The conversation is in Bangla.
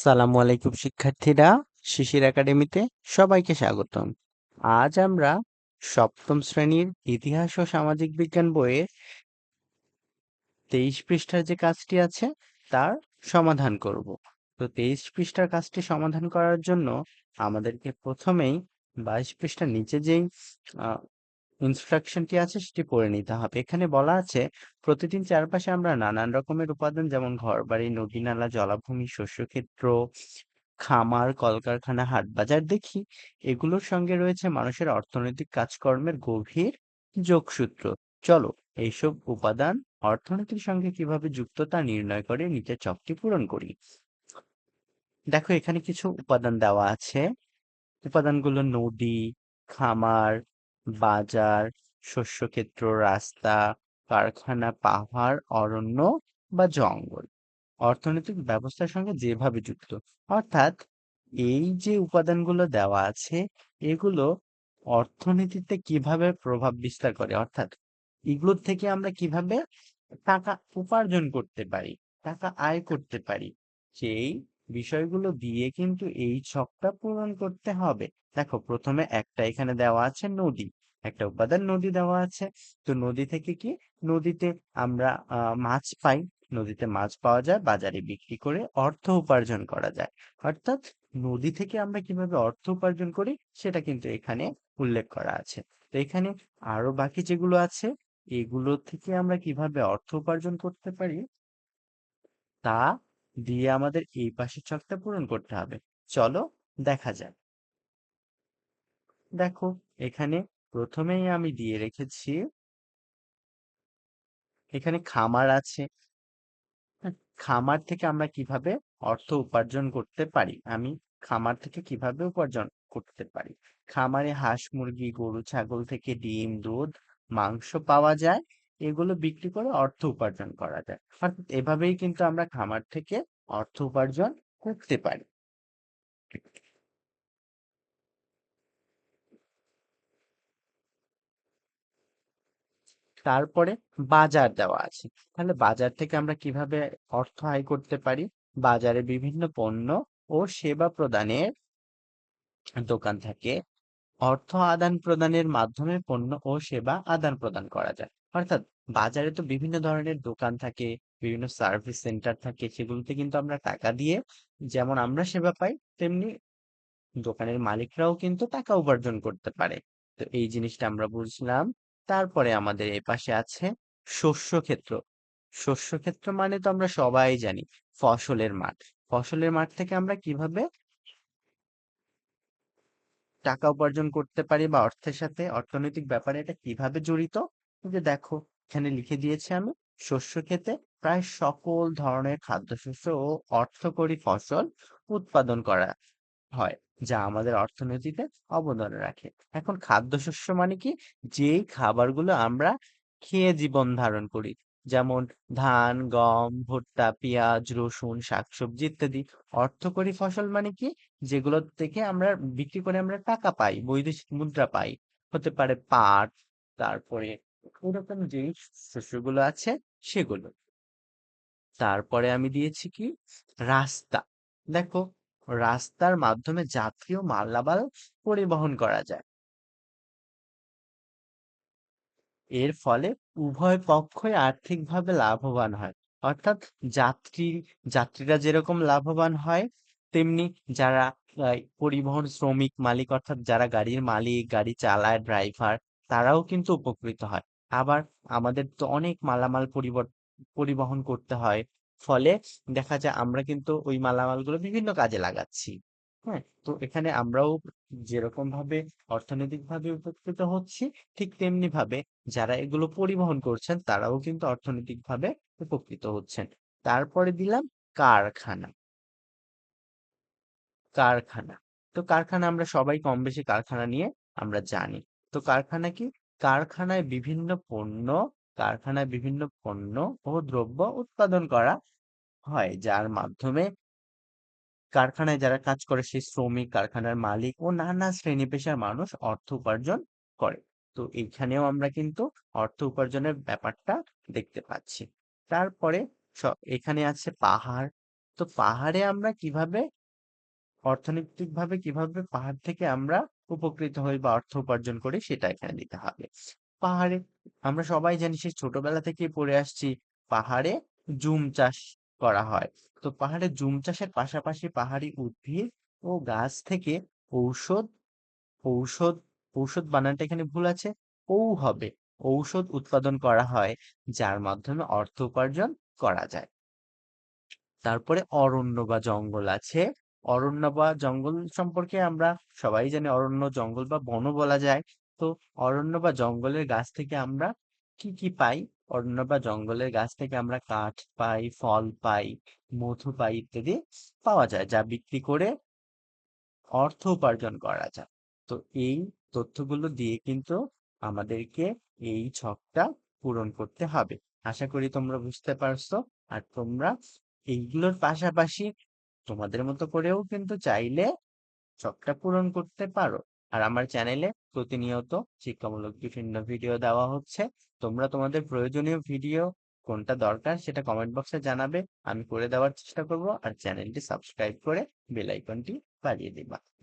সালামু আলাইকুম, শিক্ষার্থীরা। শিশির একাডেমিতে সবাইকে স্বাগতম। আজ আমরা সপ্তম শ্রেণির ইতিহাস ও সামাজিক বিজ্ঞান বইয়ের তেইশ পৃষ্ঠার যে কাজটি আছে, তার সমাধান করব। তো তেইশ পৃষ্ঠার কাজটি সমাধান করার জন্য আমাদেরকে প্রথমেই বাইশ পৃষ্ঠার নিচে যেই ইনস্ট্রাকশনটি আছে সেটি পড়ে নিতে হবে। এখানে বলা আছে, প্রতিদিন চারপাশে আমরা নানান রকমের উপাদান যেমন ঘরবাড়ি নদী নালা জলাভূমি, শস্যক্ষেত্র, খামার, কলকারখানা হাট বাজার দেখি। এগুলোর সঙ্গে রয়েছে মানুষের অর্থনৈতিক কাজকর্মের গভীর যোগসূত্র। চলো, এইসব উপাদান অর্থনীতির সঙ্গে কীভাবে যুক্ত তা নির্ণয় করে নিচের চকটি পূরণ করি। দেখো, এখানে কিছু উপাদান দেওয়া আছে। উপাদানগুলো নদী, খামার বাজার, শস্যক্ষেত্র, রাস্তা, কারখানা, পাহাড়, অরণ্য বা জঙ্গল। অর্থনৈতিক ব্যবস্থার সঙ্গে যেভাবে যুক্ত, অর্থাৎ এই যে উপাদানগুলো দেওয়া আছে, এগুলো অর্থনীতিতে কীভাবে প্রভাব বিস্তার করে? অর্থাৎ এগুলোর থেকে আমরা কীভাবে টাকা উপার্জন করতে পারি, টাকা আয় করতে পারি? সেই বিষয়গুলো দিয়ে কিন্তু এই ছকটা পূরণ করতে হবে। দেখো, প্রথমে একটা এখানে দেওয়া আছে নদী। একটা উপাদান নদী দেওয়া আছে। তো নদী থেকে কি? নদীতে আমরা মাছ পাই। নদীতে মাছ পাওয়া যায়, বাজারে বিক্রি করে অর্থ উপার্জন করা যায়। অর্থাৎ নদী থেকে আমরা কীভাবে অর্থ উপার্জন করি, সেটা কিন্তু এখানে উল্লেখ করা আছে। তো এখানে আরও বাকি যেগুলো আছে, এগুলো থেকে আমরা কীভাবে অর্থ উপার্জন করতে পারি? তা দিয়ে আমাদের এই পাশের ছকটা পূরণ করতে হবে। চলো, দেখা যাক। দেখো, এখানে প্রথমেই আমি দিয়ে রেখেছি। এখানে খামার আছে। হ্যাঁ, খামার থেকে আমরা কীভাবে অর্থ উপার্জন করতে পারি? আমি খামার থেকে কীভাবে উপার্জন করতে পারি? খামারে হাঁস মুরগি গরু ছাগল থেকে ডিম দুধ মাংস পাওয়া যায়। এগুলো বিক্রি করে অর্থ উপার্জন করা যায়। অর্থাৎ এভাবেই কিন্তু আমরা খামার থেকে অর্থ উপার্জন করতে পারি। তারপরে বাজার দেওয়া আছে। তাহলে বাজার থেকে আমরা কীভাবে অর্থ আয় করতে পারি? বাজারে বিভিন্ন পণ্য ও সেবা প্রদানের দোকান থাকে। অর্থ আদান প্রদানের মাধ্যমে পণ্য ও সেবা আদান প্রদান করা যায়। অর্থাৎ বাজারে তো বিভিন্ন ধরনের দোকান থাকে, বিভিন্ন সার্ভিস সেন্টার থাকে, সেগুলোতে কিন্তু আমরা টাকা দিয়ে যেমন আমরা সেবা পাই, তেমনি দোকানের মালিকরাও কিন্তু টাকা উপার্জন করতে পারে। তো এই জিনিসটা আমরা বুঝলাম। তারপরে আমাদের এ পাশে আছে শস্য ক্ষেত্র। শস্য ক্ষেত্র মানে তো আমরা সবাই জানি ফসলের মাঠ। ফসলের মাঠ থেকে আমরা কীভাবে টাকা উপার্জন করতে পারি বা অর্থের সাথে, অর্থনৈতিক ব্যাপারে এটা কীভাবে জড়িত? যে দেখো, এখানে লিখে দিয়েছি আমি, শস্য ক্ষেতে প্রায় সকল ধরনের খাদ্যশস্য ও অর্থকরী ফসল উৎপাদন করা। হয়, যা আমাদের অর্থনীতিতে অবদান রাখে। এখন খাদ্যশস্য মানে কি? যেই খাবারগুলো আমরা খেয়ে জীবন ধারণ করি। যেমন ধান, গম, ভুট্টা, পেঁয়াজ, রসুন, শাকসবজি ইত্যাদি। অর্থকরী ফসল মানে কি? যেগুলো থেকে আমরা বিক্রি করে আমরা টাকা পাই, বৈদেশিক মুদ্রা পাই। হতে পারে পাট, তারপরে এরকম যে শস্যগুলো আছে সেগুলো। তারপরে আমি দিয়েছি কি? রাস্তা। দেখো রাস্তার মাধ্যমে যাত্রী ও মালামাল পরিবহন করা যায়। এর ফলে উভয় পক্ষই আর্থিকভাবে লাভবান হয়। অর্থাৎ যাত্রী, যাত্রীরা যেরকম লাভবান হয়, তেমনি যারা পরিবহন শ্রমিক মালিক অর্থাৎ যারা গাড়ির মালিক, গাড়ি চালায়, ড্রাইভার, তারাও কিন্তু উপকৃত হয়। আবার আমাদের তো অনেক মালামাল পরিবহন করতে হয়। ফলে দেখা যায় আমরা কিন্তু ওই মালামালগুলো বিভিন্ন কাজে লাগাচ্ছি। হ্যাঁ? তো এখানে আমরাও যেরকম ভাবে অর্থনৈতিক ভাবে উপকৃত হচ্ছি, ঠিক তেমনি ভাবে যারা এগুলো পরিবহন করছেন তারাও কিন্তু অর্থনৈতিক ভাবে উপকৃত হচ্ছেন। তারপরে দিলাম কারখানা। কারখানা। তো কারখানা আমরা সবাই কম বেশি কারখানা নিয়ে আমরা জানি। তো কারখানা কি? কারখানায় বিভিন্ন পণ্য কারখানায় বিভিন্ন পণ্য ও দ্রব্য উৎপাদন করা হয়, যার মাধ্যমে কারখানায় যারা কাজ করে, সেই শ্রমিক, কারখানার মালিক ও নানা শ্রেণি পেশার মানুষ অর্থ উপার্জন করে। তো এইখানেও আমরা কিন্তু অর্থ উপার্জনের ব্যাপারটা দেখতে পাচ্ছি। তারপরে এখানে আছে পাহাড়। তো পাহাড়ে আমরা কীভাবে, অর্থনৈতিকভাবে কীভাবে পাহাড় থেকে আমরা উপকৃত হই বা অর্থ উপার্জন করি, সেটা এখানে দিতে হবে। পাহাড়ে। আমরা সবাই জানি সেই ছোটবেলা থেকেই পড়ে আসছি পাহাড়ে জুম চাষ করা হয়। তো পাহাড়ে জুম চাষের পাশাপাশি পাহাড়ি উদ্ভিদ ও গাছ থেকে ঔষধ ঔষধ ঔষধ বানানটা এখানে ভুল আছে, ঔ হবে। ঔষধ উৎপাদন করা হয়, যার মাধ্যমে অর্থ উপার্জন করা যায়। তারপরে অরণ্য বা জঙ্গল আছে। অরণ্য বা জঙ্গল সম্পর্কে আমরা সবাই জানি অরণ্য, জঙ্গল বা বন বলা যায়। তো অরণ্য বা জঙ্গলের গাছ থেকে আমরা কি কি পাই? অরণ্য বা জঙ্গলের গাছ থেকে আমরা কাঠ পাই, ফল পাই, মধু পাই ইত্যাদি পাওয়া যায়, যা বিক্রি করে অর্থ উপার্জন করা যায়। তো এই তথ্যগুলো দিয়ে কিন্তু আমাদেরকে এই ছকটা পূরণ করতে হবে। আশা করি তোমরা বুঝতে পারছ। আর তোমরা এইগুলোর পাশাপাশি তোমাদের মতো করেও কিন্তু চাইলে ছকটা পূরণ করতে পারো। আর আমার চ্যানেলে প্রতিনিয়ত শিক্ষামূলক বিভিন্ন ভিডিও দেওয়া হচ্ছে। তোমরা তোমাদের প্রয়োজনীয় ভিডিও কোনটা দরকার সেটা কমেন্ট বক্সে জানাবে। আমি করে দেওয়ার চেষ্টা করব। আর চ্যানেলটি সাবস্ক্রাইব করে বেল আইকনটি বাজিয়ে দিবা।